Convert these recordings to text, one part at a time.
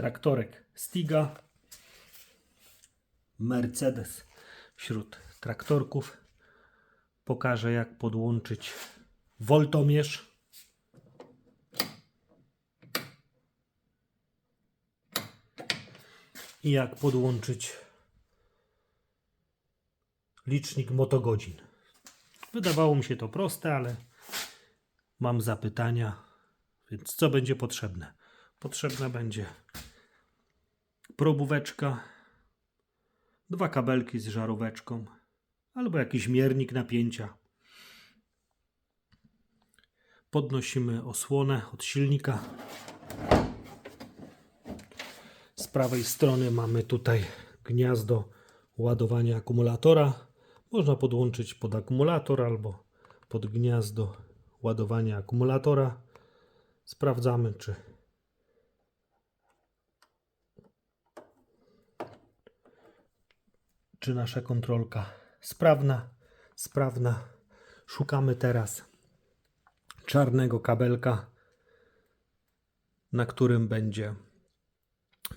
traktorek Stiga. Mercedes wśród traktorków. Pokażę jak podłączyć woltomierz. I jak podłączyć licznik motogodzin. Wydawało mi się to proste, ale mam zapytania, więc co będzie potrzebne? Potrzebna będzie probóweczka, dwa kabelki z żaróweczką, albo jakiś miernik napięcia. Podnosimy osłonę od silnika. Z prawej strony mamy tutaj gniazdo ładowania akumulatora. Można podłączyć pod akumulator albo pod gniazdo ładowania akumulatora. Sprawdzamy, czy czy nasza kontrolka sprawna, sprawna. Szukamy teraz czarnego kabelka, na którym będzie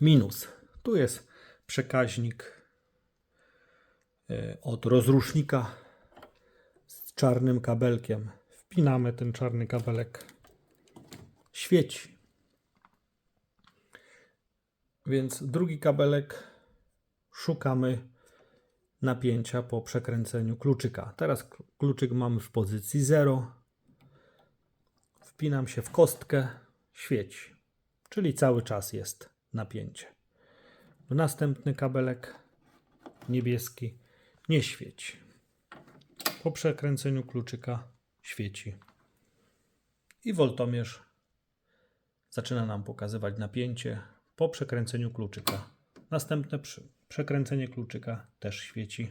minus. Tu jest przekaźnik e, od rozrusznika z czarnym kabelkiem. Wpinamy ten czarny kabelek. Świeci. Więc drugi kabelek szukamy napięcia po przekręceniu kluczyka. Teraz kl- kluczyk mamy w pozycji 0. Wpinam się w kostkę, świeci. Czyli cały czas jest napięcie. Następny kabelek niebieski nie świeci. Po przekręceniu kluczyka świeci. I woltomierz zaczyna nam pokazywać napięcie po przekręceniu kluczyka. Następne przy, przekręcenie kluczyka też świeci.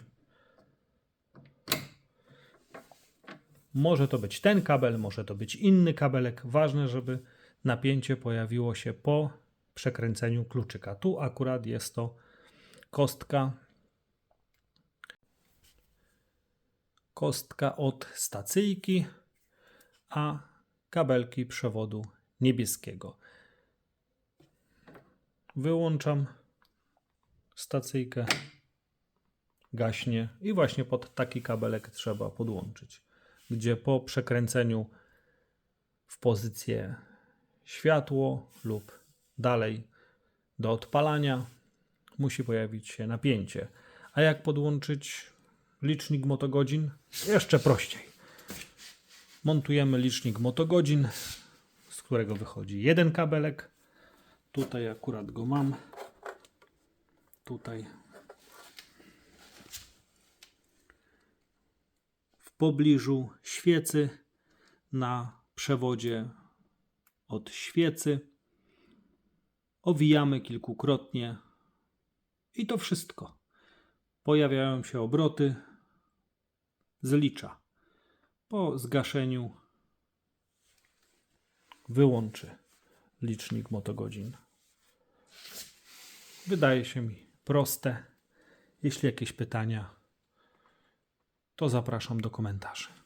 Może to być ten kabel, może to być inny kabelek. Ważne, żeby napięcie pojawiło się po przekręceniu kluczyka. Tu akurat jest to kostka. Kostka od stacyjki, a kabelki przewodu niebieskiego. Wyłączam stacyjkę, gaśnie i właśnie pod taki kabelek trzeba podłączyć, gdzie po przekręceniu w pozycję światło lub dalej do odpalania musi pojawić się napięcie. A jak podłączyć licznik motogodzin? Jeszcze prościej. Montujemy licznik motogodzin, z którego wychodzi jeden kabelek. Tutaj akurat go mam. Tutaj w pobliżu świecy na przewodzie od świecy. Owijamy kilkukrotnie i to wszystko. Pojawiają się obroty, zlicza. Po zgaszeniu wyłączy licznik motogodzin. Wydaje się mi proste. Jeśli jakieś pytania, to zapraszam do komentarzy.